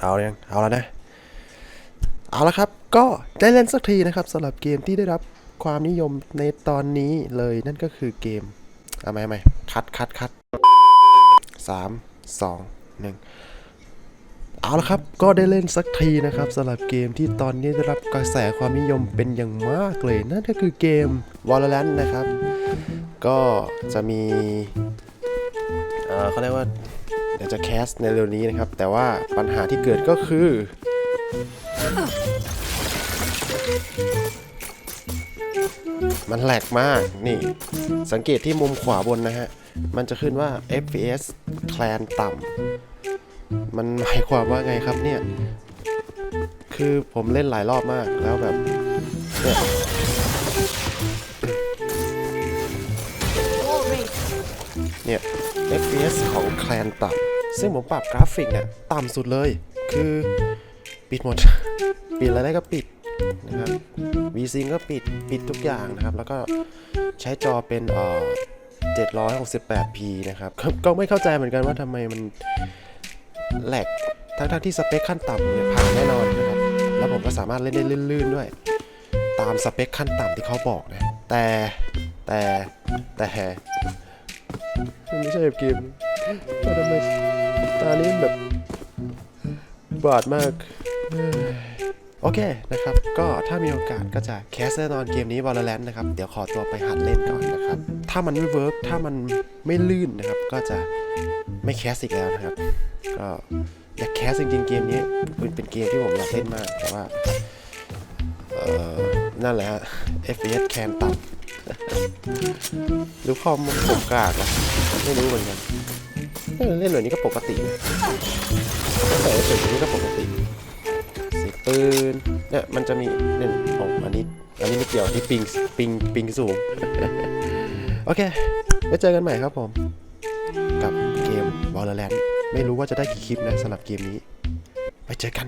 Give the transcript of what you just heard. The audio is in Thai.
เอายังเอาแล้วนะ เอาละครับ ก็ได้เล่นสักทีนะครับสำหรับเกมที่ได้รับความนิยมในตอนนี้เลยนั่นก็คือเกมเอาไหมเอาไหมคัดคัดคัดสามสองหนึ่งเอาละครับ ก็ได้เล่นสักทีนะครับสำหรับเกมที่ตอนนี้ได้รับกระแสความนิยมเป็นอย่างมากเลย นั่นก็คือเกม Valorant นะครับ ก็จะมีเขาเรียกว่า เดี๋ยวจะแคสในเร็วนี้นะครับ แต่ว่าปัญหาที่เกิดก็คือ มันแหลกมากนี่ สังเกตที่มุมขวาบนนะฮะ มันจะขึ้นว่า FPS แคลนต่ำมันหมายความว่าไงครับเนี่ย คือผมเล่นหลายรอบมากแล้วแบบเนี่ย เนี่ย FPS ของแคลนต่ำซึ่งผมปรับกราฟิกเนี่ยต่ำสุดเลย คือปิดหมด ปิดอะไรได้ก็ปิดนะครับ VSync ก็ปิดปิดทุกอย่างนะครับ แล้วก็ใช้จอเป็นเอ่อ 768p นะครับ ก็ไม่เข้าใจเหมือนกันว่าทำไมมันแหลกทั้งๆที่สเปคขั้นต่ำเนี่ยผ่านแน่นอนนะครับ แล้วผมก็สามารถเล่นได้ลื่นๆด้วย ตามสเปคขั้นต่ำที่เขาบอกนะ แต่แต่แต่ มันไม่ใช่แบบเกมแต่ทำไมตานี้แบบบาดมาก โอเคนะครับ ก็ถ้ามีโอกาสก็จะแคสแน่นอนเกมนี้ Valorant นะครับ เดี๋ยวขอตัวไปหัดเล่นก่อนนะครับ ถ้ามันไม่เวิร์กถ้ามันไม่ลื่นนะครับ ก็จะไม่แคสอีกแล้วนะครับ ก็อยากแคสจริงๆเกมนี้เป็นเป็นเกมที่ผมอยากเล่นมาก แต่ว่า เออ นั่นแหละฮะ FPS แคนต่ำหรือคอมมันผมกากอะไม่รู้เหมือนกันเออเล่นแบบนี้ก็ปกตินะแต่เฉยๆนี้ก็ปกติเสียงปืนเนี่ยมันจะมีเนี่ยโอ้อันนี้อันนี้ไม่เกี่ยวที่ปิงปิงปิงสูง โอเคไว้เจอกันใหม่ครับผม กับเกม Valorant ไม่รู้ว่าจะได้กี่คลิปนะสำหรับเกมนี้ไว้เจอกัน